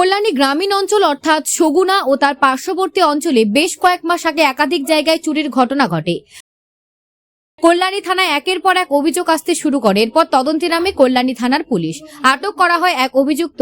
কল্যাণী গ্রামীণ অঞ্চল অর্থাৎ সগুনা ও তার পার্শ্ববর্তী অঞ্চলে বেশ কয়েক মাস আগে একাধিক জায়গায় চুরির ঘটনা ঘটে। কল্যাণী থানায় একের পর এক অভিযোগ আসতে শুরু করে। এরপর তদন্তে নামে কল্যাণী থানার পুলিশ। আটক করা হয় এক অভিযুক্ত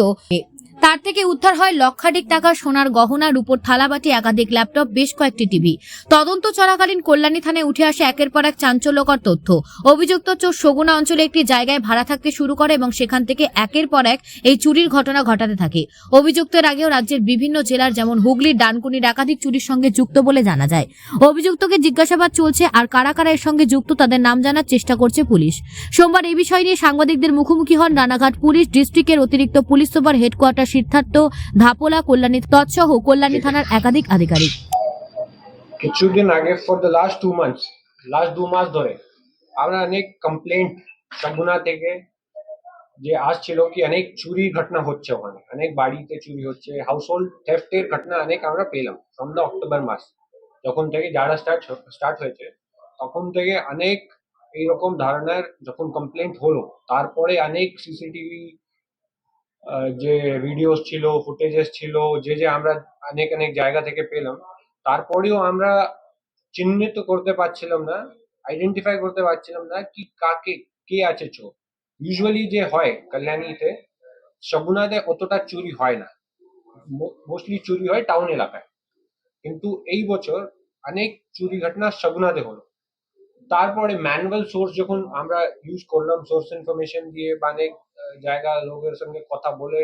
তার থেকে উদ্ধার হয় লক্ষাধিক টাকা সোনার গহনা রূপোর থালাবাটি, একাধিক ল্যাপটপ, বেশ কয়েকটি টিভি। তদন্ত চলাকালীন কল্যাণী থানায় উঠে আসে একের পর এক চাঞ্চল্যকর তথ্য। অভিযুক্ত চোর সগুনা অঞ্চলে একটি জায়গায় ভাড়া থাকতে শুরু করে এবং সেখান থেকে একের পর এক এই চুরির ঘটনা ঘটাতে থাকে। অভিযুক্তের আগেও রাজ্যের বিভিন্ন জেলার যেমন হুগলির ডানকুনির একাধিক চুরির সঙ্গে যুক্ত বলে জানা যায়। অভিযুক্তকে জিজ্ঞাসাবাদ চলছে আর কারা কারা এর সঙ্গে যুক্ত তাদের নাম জানার চেষ্টা করছে পুলিশ। সোমবার এই বিষয় নিয়ে সাংবাদিকদের মুখোমুখি হন রানাঘাট পুলিশ ডিস্ট্রিক্টের অতিরিক্ত police super headquarter Siddharth, Dhapola, Kalyani তৎসহ Kalyani থানার একাধিক আধিকারিক। কিছুদিন আগে for the last two months last দু মাস ধরে, আমরা অনেক কমপ্লেন্ট সগুনা থেকে যে আসছিল কি অনেক চুরি ঘটনা হচ্ছে ওখানে। অনেক বাড়িতে চুরি হচ্ছে হাউস হোল্ড থেফটের ঘটনা অনেক আমরা পেলাম ফ্রম দ্য অক্টোবর মাস। যখন থেকে যারা স্টার্ট স্টার্ট হয়েছে, তখন থেকে অনেক এইরকম ধারণার যখন কমপ্লেন্ট হলো, তারপরে অনেক সিসিটিভি যে ভিডিওস ছিল ফুটেজেস ছিল, যে যে আমরা অনেক অনেক জায়গা থেকে পেলাম, তারপরেও আমরা চিহ্নিত করতে পারছিলাম না আইডেন্টিফাই করতে পারছিলাম না কি কাকে, কে আছে চোর। ইউজুয়ালি যে হয় কল্যাণীতে সগুনাতে অতটা চুরি হয় না। মোস্টলি চুরি হয় টাউন এলাকায়। কিন্তু এই বছর অনেক চুরি ঘটনা সগুনাতে হলো। তারপরে ম্যানুয়াল সোর্স যখন আমরা ইউজ করলাম সোর্স ইনফরমেশন দিয়ে বা অনেক জায়গা লোকের সঙ্গে কথা বলে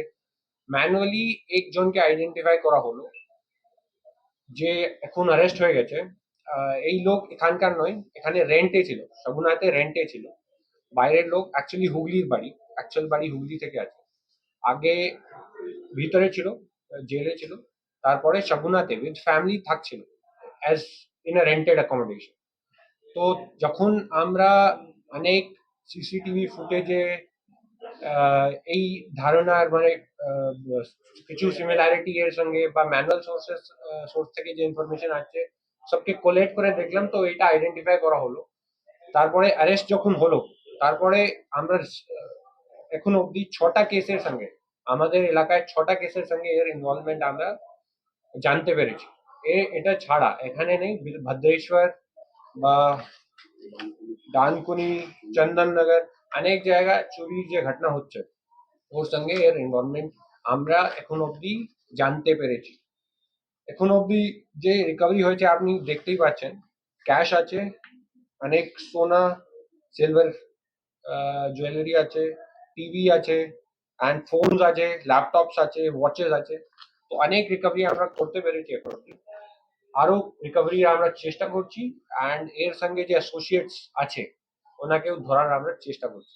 ম্যানুয়ালি একজনকে আইডেন্টিফাই করা হলো যে এখন অ্যারেস্ট হয়ে গেছে। এই লোক এখানকার নয়, এখানে রেন্টে ছিল সগুনাতে রেন্টে ছিল। বাইরের লোক অ্যাকচুয়ালি হুগলির বাড়ি অ্যাকচুয়াল বাড়ি হুগলি থেকে আছে। আগে ভিতরে ছিল, জেলে ছিল, তারপরে সগুনাতে with family থাকছিল as in a rented accommodation তো যখন আমরা অনেক সিসিটিভি ফুটেজে এই ধারণার মানে কিছু সিমিলারিটি এর সঙ্গে বা ম্যানুয়াল সোর্সেস সোর্স থেকে যে ইনফরমেশন আছে সবকে কোলেক্ট করে দেখলাম তো এটা আইডেন্টিফাই করা হলো। তারপরে অ্যারেস্ট যখন হলো, তারপরে আমরা এখন অবধি ছটা কেসের সঙ্গে, আমাদের এলাকায় ছটা কেসের সঙ্গে এর ইনভলভমেন্ট আমরা জানতে পেরেছি। এটা ছাড়া এখানে নেই, ভদ্রেশ্বর বা ডানকুনি, চন্দননগর, অনেক জায়গায় চুরির যে ঘটনা হচ্ছে, ওর সঙ্গে এর ইনভলভমেন্ট আমরা এখন অবধি জানতে পেরেছি। এখন অবধি যে রিকভারি হয়েছে, আপনি দেখতেই পাচ্ছেন ক্যাশ আছে, অনেক সোনা সিলভার জুয়েলারি আছে টিভি আছে অ্যান্ড ফোনস আছে ল্যাপটপস আছে ওয়াচেস আছে। তো অনেক রিকভারি আমরা করতে পেরেছি এখন অবধি। আরও রিকভারি আমরা চেষ্টা করছি অ্যান্ড এর সঙ্গে যে অ্যাসোসিয়েটস আছে, ওনাকেও ধরার আমরা চেষ্টা করছি।